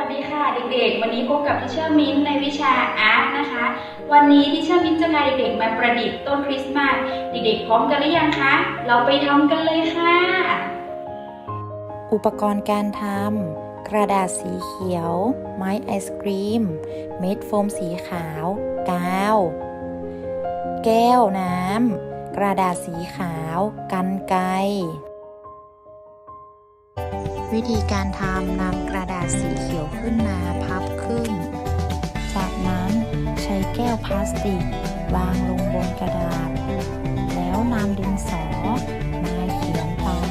วัสดีค่ะเด็กๆ วันนี้พบกับทิเชอร์มิ้นท์ในวิชาอาร์ตนะคะ วันนี้ทิเชอร์มิ้นท์จะพาเด็กๆมาประดิษฐ์ต้นคริสต์มาสเด็กๆพร้อมกันหรือยังคะ เราไปทำกันเลยค่ะ อุปกรณ์การทำกระดาษสีเขียว ไม้ไอศกรีม เม็ดโฟมสีขาว กาว แก้วน้ำกระดาษสีขาว กันไกวิธีการทำนำกระดาษสี ขึ้นมาพับครึ่งจากนั้นใช้แก้วพลาสติก วางลงบนกระดาษ แล้วนำดินสอมาเขียนตาม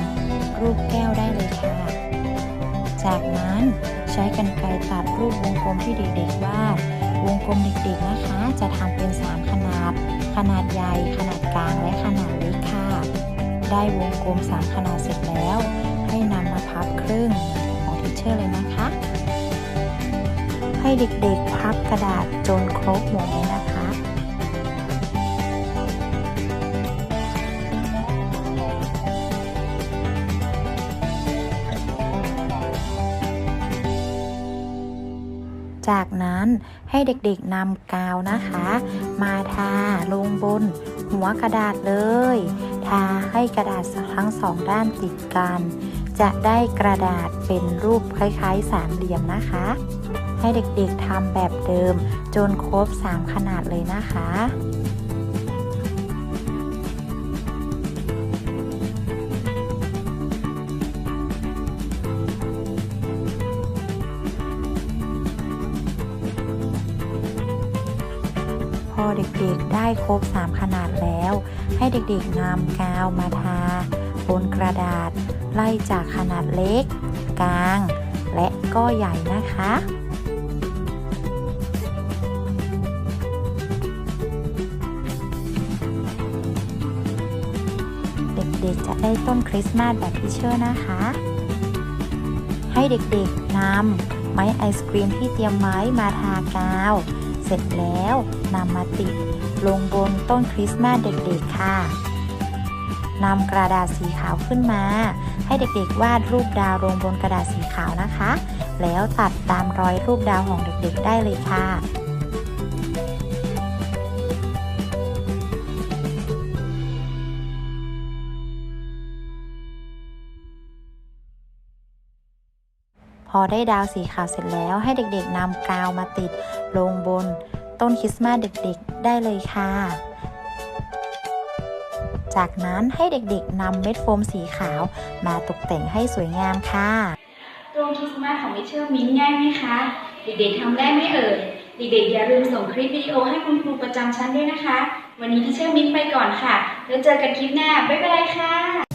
รูปแก้วได้เลยค่ะ จากนั้นใช้กรรไกรตัดรูปวงกลมที่เด็กๆวาดวงกลมเด็กๆนะคะ จะทำเป็น 3 ขนาด ขนาดใหญ่ ขนาดกลาง และขนาดเล็กค่ะ ได้วงกลม 3 ขนาดเสร็จแล้ว ให้นำมาพับครึ่งของทิเชอร์เลยนะคะ ให้เด็กๆพับกระดาษจนครบหมดเลยนะคะ จากนั้นให้เด็กๆนำกาวนะคะ มาทาลงบนหัวกระดาษเลย ทาให้กระดาษทั้งสองด้านติดกัน จะได้กระดาษเป็นรูปคล้ายๆสามเหลี่ยมนะคะ ให้เด็กๆทำแบบเดิม จนครบ 3 ขนาดเลยนะคะพอเด็กๆได้ครบ 3 ขนาดแล้ว ให้เด็กๆนำกาวมาทาบนกระดาษ ไล่จากขนาดเล็ก กลาง และก็ใหญ่นะคะ ด็กๆ จะได้ต้นคริสต์มาสแบบที่เชื่อนะคะ ให้เด็กๆนำไม้ไอศกรีมที่เตรียมไว้มาทากาว เสร็จแล้วนำมาติดลงบนต้นคริสต์มาสเด็กๆค่ะนำกระดาษสีขาวขึ้นมา ให้เด็กๆ วาดรูปดาวลงบนกระดาษสีขาวนะคะ แล้วตัดตามรอยรูปดาวของเด็กๆ ได้เลยค่ะ อได้ดาวสีขาวเสร็จแล้วให้เด็กๆนำกาวมาติดลงบน ต้นคริสต์มาสเด็กๆได้เลยค่ะ จากนั้นให้เด็กๆนำเม็ดโฟมสีขาวมาตกแต่งให้สวยงามค่ะต้นคริสต์มาสของทิเชอร์มิ้นท์ง่ายไหมคะ เด็กๆทำได้ไหมเอ่ยเด็กๆอย่าลืมส่งคลิปวิดีโอให้คุณครูประจำชั้นด้วยนะคะ วันนี้ทิเชอร์มิ้นท์ไปก่อนค่ะ แล้วเจอกันคลิปหน้า บ๊ายบายค่ะ